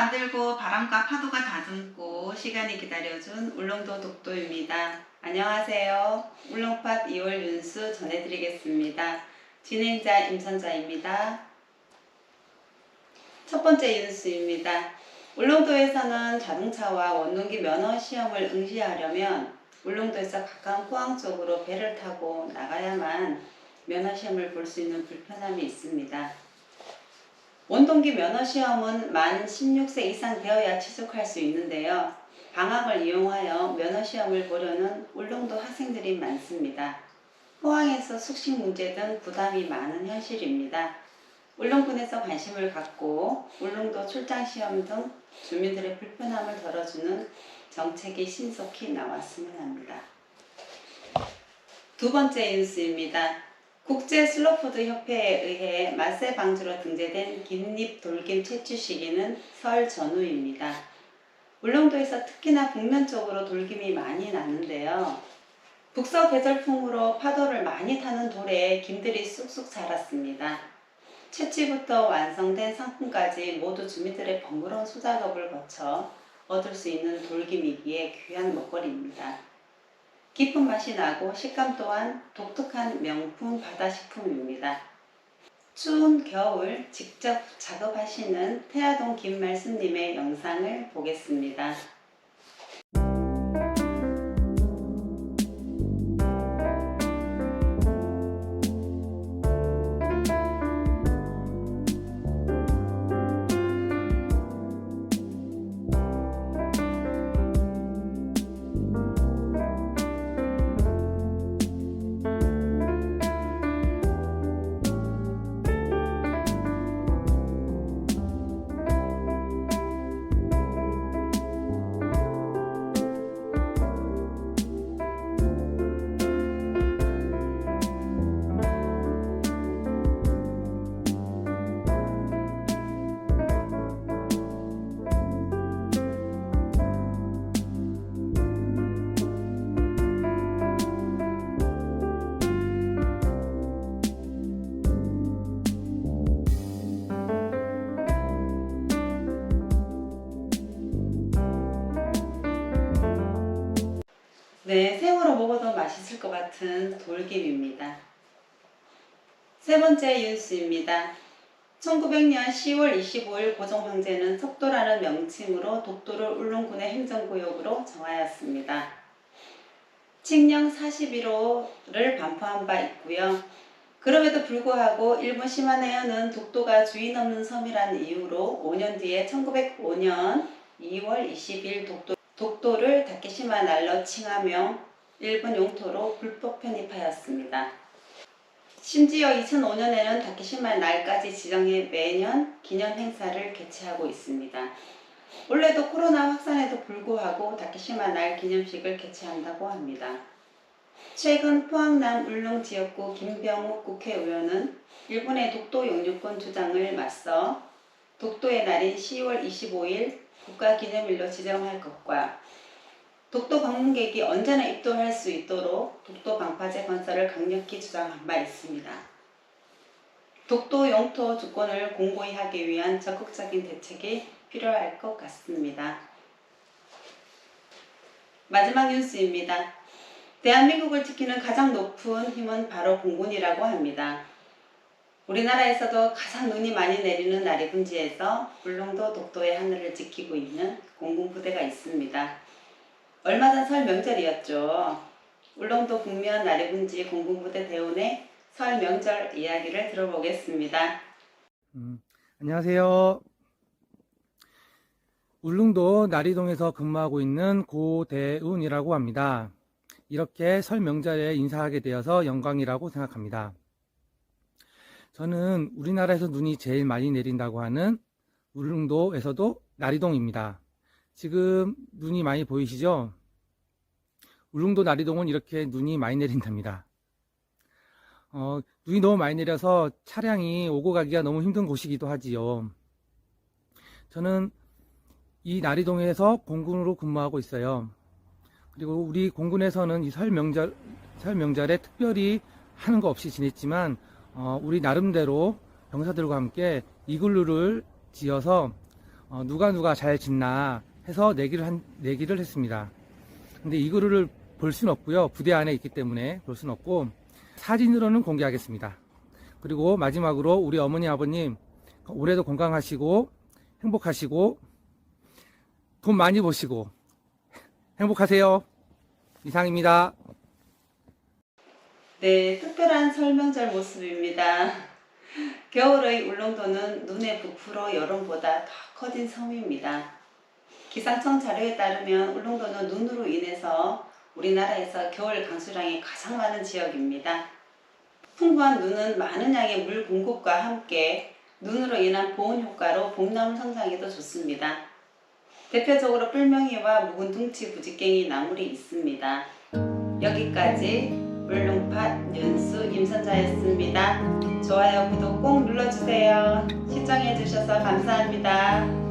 만들고 바람과 파도가 다듬고 시간이 기다려준 울릉도 독도입니다. 안녕하세요. 울릉팟 2월 윤수 전해드리겠습니다. 진행자 임선자입니다. 첫 번째 윤수입니다. 울릉도에서는 자동차와 원동기 면허 시험을 응시하려면 울릉도에서 가까운 포항 쪽으로 배를 타고 나가야만 면허 시험을 볼 수 있는 불편함이 있습니다. 원동기 면허 시험은 만 16세 이상 되어야 취득할 수 있는데요. 방학을 이용하여 면허 시험을 보려는 울릉도 학생들이 많습니다. 포항에서 숙식 문제 등 부담이 많은 현실입니다. 울릉군에서 관심을 갖고 울릉도 출장 시험 등 주민들의 불편함을 덜어주는 정책이 신속히 나왔으면 합니다. 두 번째 뉴스입니다. 국제 슬로푸드 협회에 의해 맛세 방지로 등재된 긴잎 돌김 채취 시기는 설 전후입니다. 울릉도에서 특히나 북면 쪽으로 돌김이 많이 나는데요. 북서 계절풍으로 파도를 많이 타는 돌에 김들이 쑥쑥 자랐습니다. 채취부터 완성된 상품까지 모두 주민들의 번거로운 수작업을 거쳐 얻을 수 있는 돌김이기에 귀한 먹거리입니다. 깊은 맛이 나고 식감 또한 독특한 명품 바다식품입니다. 추운 겨울 직접 작업하시는 태아동 김말씀님의 영상을 보겠습니다. 네, 생으로 먹어도 맛있을 것 같은 돌김입니다. 세 번째 뉴스입니다. 1900년 10월 25일 고종황제는 석도라는 명칭으로 독도를 울릉군의 행정구역으로 정하였습니다. 칙령 41호를 반포한 바 있고요. 그럼에도 불구하고 일본 시마네어는 독도가 주인 없는 섬이라는 이유로 5년 뒤에 1905년 2월 20일 독도, 독도를 다케시마 날로 칭하며 일본 영토로 불법 편입하였습니다. 심지어 2005년에는 다케시마 날까지 지정해 매년 기념 행사를 개최하고 있습니다. 올해도 코로나 확산에도 불구하고 다케시마 날 기념식을 개최한다고 합니다. 최근 포항남 울릉 지역구 김병욱 국회의원은 일본의 독도 영유권 주장을 맞서 독도의 날인 10월 25일 국가기념일로 지정할 것과 독도 방문객이 언제나 입도할 수 있도록 독도 방파제 건설을 강력히 주장한 바 있습니다. 독도 영토 주권을 공고히 하기 위한 적극적인 대책이 필요할 것 같습니다. 마지막 뉴스입니다. 대한민국을 지키는 가장 높은 힘은 바로 공군이라고 합니다. 우리나라에서도 가장 눈이 많이 내리는 나리분지에서 울릉도 독도의 하늘을 지키고 있는 공군부대가 있습니다. 얼마 전 설 명절이었죠. 울릉도 북면 나리분지 공군부대 대원의 설 명절 이야기를 들어보겠습니다. 음, 안녕하세요. 울릉도 나리동에서 근무하고 있는 고대운이라고 합니다. 이렇게 설 명절에 인사하게 되어서 영광이라고 생각합니다. 저는 우리나라에서 눈이 제일 많이 내린다고 하는 울릉도에서도 나리동입니다. 지금 눈이 많이 보이시죠? 울릉도 나리동은 이렇게 눈이 많이 내린답니다. 어, 눈이 너무 많이 내려서 차량이 오고 가기가 너무 힘든 곳이기도 하지요. 저는 이 나리동에서 공군으로 근무하고 있어요. 그리고 우리 공군에서는 이 설 명절, 설 명절에 특별히 하는 거 없이 지냈지만, 어, 우리 나름대로 병사들과 함께 이글루를 지어서 어, 누가 누가 잘 짓나 해서 내기를 한 내기를 했습니다. 근데 이 글을 볼 수는 없고요. 부대 안에 있기 때문에 볼 수는 없고 사진으로는 공개하겠습니다. 그리고 마지막으로 우리 어머니 아버님 올해도 건강하시고 행복하시고 돈 많이 버시고 행복하세요. 이상입니다. 네, 특별한 설명절 모습입니다. 겨울의 울릉도는 눈에 부풀어 여름보다 더 커진 섬입니다. 기상청 자료에 따르면 울릉도는 눈으로 인해서 우리나라에서 겨울 강수량이 가장 많은 지역입니다. 풍부한 눈은 많은 양의 물 공급과 함께 눈으로 인한 보온 효과로 봄나무 성장에도 좋습니다. 대표적으로 뿔명이와 묵은 둥치 부지깽이 나물이 있습니다. 여기까지 울릉팟 윤수 임선자였습니다. 좋아요, 구독 꼭 눌러주세요. 시청해주셔서 감사합니다.